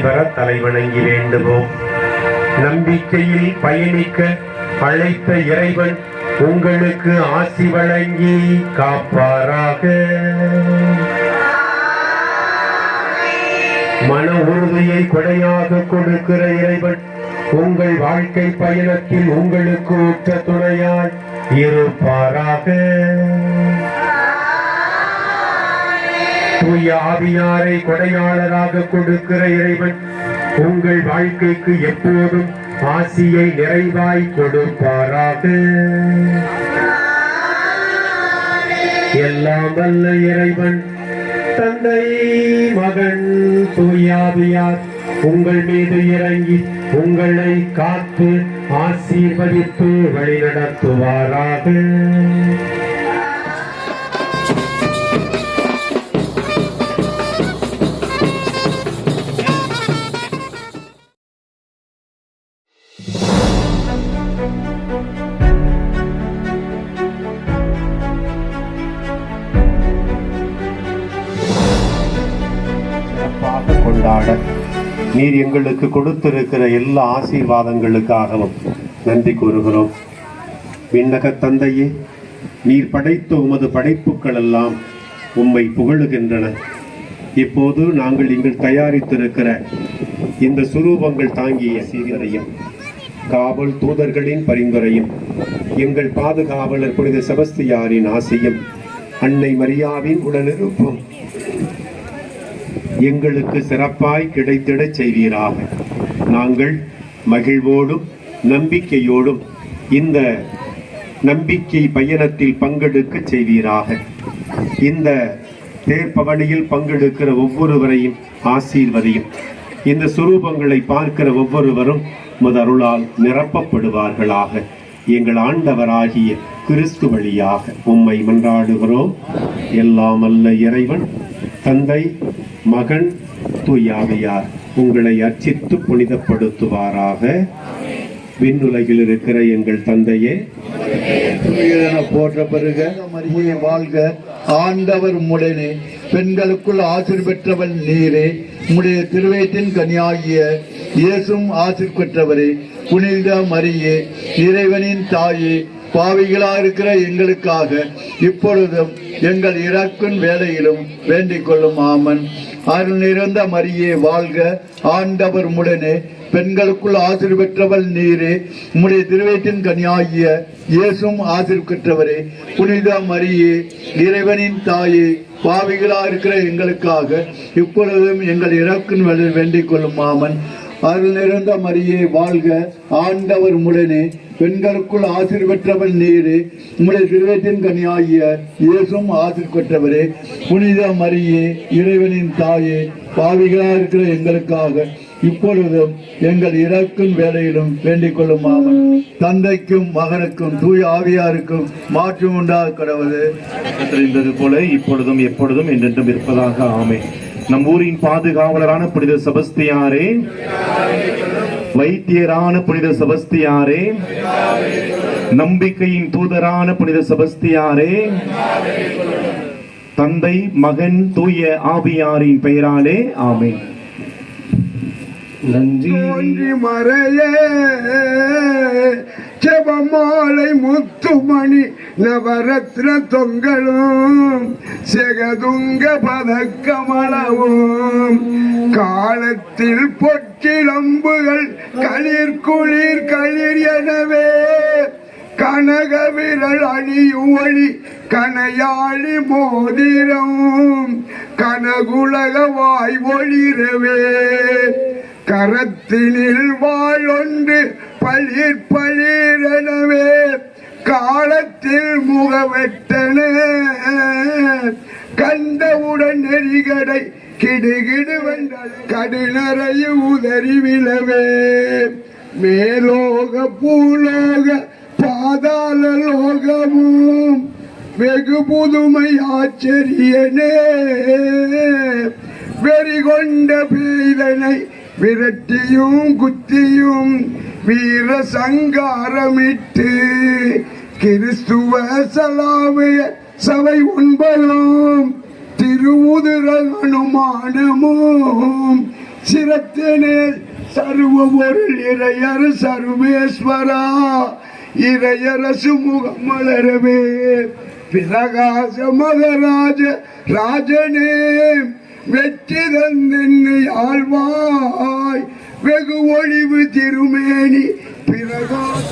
பெற தலைவணங்கி வேண்டுவோம். நம்பிக்கையில் பயணிக்க அழைத்த இறைவன் உங்களுக்கு ஆசி வழங்கி காப்பாராக. மன உறுதியை கொடையாக கொடுக்கிற இறைவன் உங்கள் வாழ்க்கை பயணத்தில் உங்களுக்கு உற்ற துணையாய் இருப்பாராக. தூய ஆவியாரை கொடையாளராக கொடுக்கிற இறைவன் உங்கள் வாழ்க்கைக்கு எப்போதும் ஆசியை நிறைவாய் கொடுப்பாராக. எல்லாம் வல்ல இறைவன் தந்தை மகன் தூயாவியார் உங்கள் மீது இறங்கி உங்களை காத்து ஆசீர்வதித்து வழிநடத்துவாராக. கொண்டாட நீர் எங்களுக்கு கொடுத்திருக்கிற எல்லா ஆசீர்வாதங்களுக்காகவும் நன்றி கூறுகிறோம். விண்ணக தந்தையே நீர் படைத்த உமது படைப்புகள் எல்லாம் உம்மை புகழுகின்றன. இப்போது நாங்கள் இங்கு தயாரித்திருக்கிற இந்த சுரூபங்கள் தாங்கிய சீரியரையும் காவல் தூதர்களின் பரிந்துரையும் எங்கள் பாதுகாவலர் புனித செபஸ்தியாரின் ஆசையும் அன்னை மரியாவின் உடனிருப்பும் எங்களுக்கு சிறப்பாய் கிடைத்திடச் செய்வீராக. நாங்கள் மகிழ்வோடும் நம்பிக்கையோடும் இந்த நம்பிக்கை பயணத்தில் பங்கெடுக்க செய்வீராக. இந்த தேர்ப்பவனியில் பங்கெடுக்கிற ஒவ்வொருவரையும் ஆசீர்வதியும். இந்த சுரூபங்களை பார்க்கிற ஒவ்வொருவரும் முதருளால் அருளால் நிரப்பப்படுவார்களாக. எங்கள் ஆண்டவராகிய கிறிஸ்து வழியாக உம்மை மன்றாடுகிறோம். எல்லாம் அல்ல இறைவன் தந்தை மகன் தூயாவியார் உங்களை அர்ச்சித்து புனிதப்படுத்துவாராக. விண்ணுலகில் இருக்கிற எங்கள் தந்தையே. என போற்ற பெருக வாழ்க ஆண்டவர் உம்முடனே. பெண்களுக்குள் ஆசிர் பெற்றவள் நீரே. உம்முடைய திருவயத்தின் கனியாகிய இயேசும் ஆசிர் பெற்றவரே. புனித மரியே இறைவனின் தாயே பாவிகளாக இருக்கிற எங்களுக்காக இப்பொழுதும் எங்கள் இறக்கும் வேலையிலும் வேண்டிக் கொள்ளும். ஆமன். அருள் நிறைந்த மரியே வாழ்க. ஆண்டவர் உடனே பெண்களுக்குள் ஆசிர் பெற்றவள் நீரே. உம்முடைய திருவயிற்றின் கனியாகிய இயேசும் ஆசிர் பெற்றவரே. புனித மரியே இறைவனின் தாயே பாவிகளா இருக்கிற எங்களுக்காக இப்பொழுதும் எங்கள் இறக்கும் வேண்டிக் கொள்ளும் மாமன் அருள் நிறைந்த மரியே வாழ்க. ஆண்டவர் முடனே பெண்களுக்குள் ஆசிர் பெற்றவன் நீரே. உம்முடைய சிறுவத்தின் கனியாகிய இயேசும் ஆசிர் பெற்றவரே. புனித மரியே இறைவனின் தாயே பாவிகளாக இருக்கிற எங்களுக்காக இப்பொழுதும் எங்கள் இறக்கும் வேலையிலும் வேண்டிக் கொள்ளும் மாமன் தந்தைக்கும் மகனுக்கும் தூய ஆவியாருக்கும் மாற்றம் உண்டாக கடவுள். போல இப்பொழுதும் எப்பொழுதும் என்றென்றும் இருப்பதாக. ஆமை நம் ஊரின் பாதுகாவலரான புனித செபஸ்தியாரே வைத்தியரான புனித செபஸ்தியாரே நம்பிக்கையின் தூதரான புனித செபஸ்தியாரே தந்தை மகன் தூய ஆவியாரின் பெயராலே ஆமே நன்றி. மறையே செபமாலை முத்துமணி நவரத்ன தொங்கலும் செகதுங்க பதக்கமளவும். காலத்தில் பொற்றிலம்புகள் களிர் குளிர் களிர் எனவே கனக விரல் அணியும் ஒளி கனையாளி மோதிரம். கனகுலக வாய் ஒளிரவே கரத்தினில் வாழொன்று பளிர் பளிரெனவே காலத்தில் முகவெட்டன. கண்டவுடன் நெறிகடை கிடுகிடு வென்றல் கடுநரைய உதறி விழவே. மேலோக பூலோக பாதாள லோகமும் வெகு புதுமை ஆச்சரியனே. வெறி கொண்ட பேதனை விரட்டியும் குத்தியும் வீர சங்காரமிட்டு கிறிஸ்துவ சலாமைய சபை உண்பலும் திருவுதிர அனுமானமும் சிரத்தினே சர்வ பொருள் இறையர் சர்வேஸ்வரா. இறையரசு முகம் மலரவே. பிரகாச மகராஜ ராஜனே. வெற்றி தந்தென்னை ஆழ்வாய் வெகு ஒளிவு திருமேனி. பிரகாச